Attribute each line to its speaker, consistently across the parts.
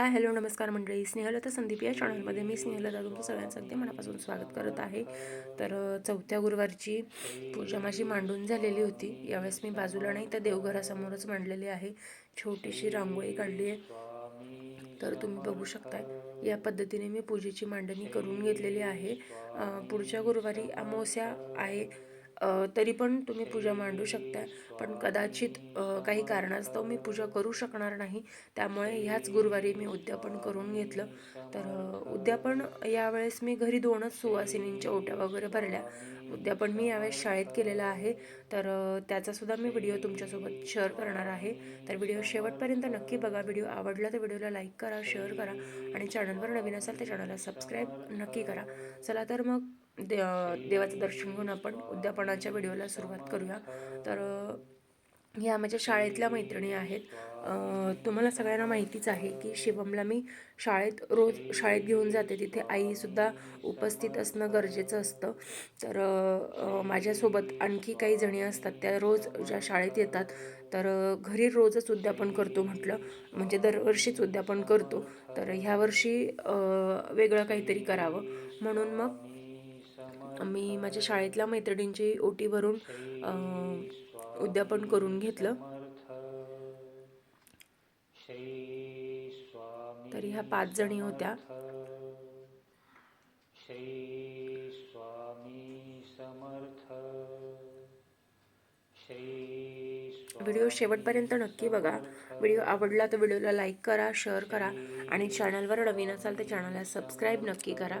Speaker 1: Hi hello नमस्कार मंडळी. स्नेहलता संदीप या चॅनलमध्ये मी स्नेहलता तुमचं सगळ्यांचं अगदी मनापासून स्वागत करत आहे. तर चौथ्या गुरुवारची पूजा माझी मांडून झालेली होती. यावेळेस मी बाजूला नाही तर देवघरासमोरच मांडलेली आहे. छोटीशी रांगोळी काढली आहे. तर तुम्ही बघू शकताय या पद्धतीने मी पूजेची मांडणी करून घेतलेली आहे. पुढच्या गुरुवारी अमावस्या आहे. तरी पण तुम्ही पूजा मांडू शकता. पण कदाचित काही कारणास्तव मी पूजा करू शकणार नाही. त्यामुळे ह्याच गुरुवारी मी उद्यापन करून घेतलं. तर उद्यापन यावेळेस मी घरी दोनच सुवासिनींच्या ओट्या वगैरे भरल्या. उद्यापन मी यावेळेस शाळेत केलेलं आहे. तर त्याचासुद्धा मी व्हिडिओ तुमच्यासोबत शेअर करणार आहे. तर व्हिडिओ शेवटपर्यंत नक्की बघा. व्हिडिओ आवडला तर व्हिडिओला लाईक करा शेअर करा आणि चॅनलवर नवीन असाल तर चॅनलला सबस्क्राईब नक्की करा. चला तर मग दे देवाचं दर्शन घेऊन आपण उद्यापनाच्या व्हिडिओला सुरुवात करूया. तर ह्या माझ्या शाळेतल्या मैत्रिणी आहेत. तुम्हाला सगळ्यांना माहितीच आहे की शिवमला मी शाळेत रोज शाळेत घेऊन जाते. तिथे आईसुद्धा उपस्थित असणं गरजेचं असतं. तर माझ्यासोबत आणखी काही जणी असतात. त्या रोज ज्या शाळेत येतात तर घरी रोजच उद्यापन करतो म्हटलं. म्हणजे दरवर्षीच उद्यापन करतो. तर ह्यावर्षी वेगळं काहीतरी करावं. म्हणून मग मी माझ्या शाळेतल्या मैत्रिणींची ओटी भरून उद्यापन करून घेतलं. तरी ह्या पाच जणी होत्या. व्हिडिओ शेवटपर्यंत नक्की बघा. व्हिडिओ आवडला तर व्हिडिओला लाईक करा शेअर करा आणि चॅनलवर नवीन असाल तर चॅनलला सबस्क्राईब नक्की करा.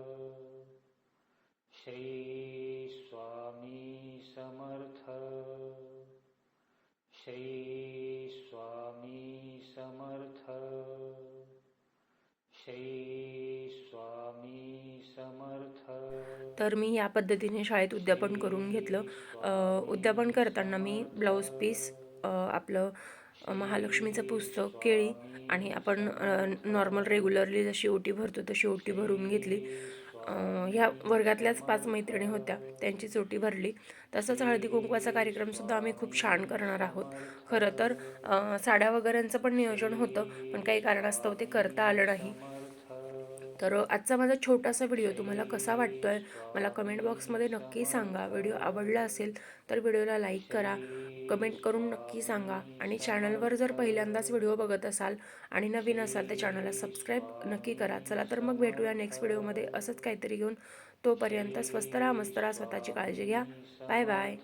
Speaker 1: तर मी या पद्धतीने शाळेत उद्यापन करून घेतलं. उद्यापन करताना मी ब्लाऊज पीस आपलं महालक्ष्मीचं पुस्तक केळी आणि आपण नॉर्मल रेग्युलरली जशी ओटी भरतो तशी ओटी भरून घेतली. ह्या वर्गातल्याच पाच मैत्रिणी होत्या त्यांचीच ओटी भरली. तसंच हळदी कुंकवाचा कार्यक्रमसुद्धा आम्ही खूप छान करणार आहोत. खरं तर साड्या वगैरेंचं पण नियोजन होतं पण काही कारणास्तव ते करता आलं नाही. तर आजचा माझा छोटासा व्हिडिओ तुम्हाला कसा वाटतो आहे मला कमेंट बॉक्समध्ये नक्की सांगा. व्हिडिओ आवडला असेल तर व्हिडिओला लाईक करा कमेंट करून नक्की सांगा. आणि चॅनलवर जर पहिल्यांदाच व्हिडिओ बघत असाल आणि नवीन असाल तर चॅनलला सबस्क्राईब नक्की करा. चला तर मग भेटूया नेक्स्ट व्हिडिओमध्ये. असंच काहीतरी घेऊन तोपर्यंत स्वस्त राहा मस्त राहा स्वतःची काळजी घ्या. Bye bye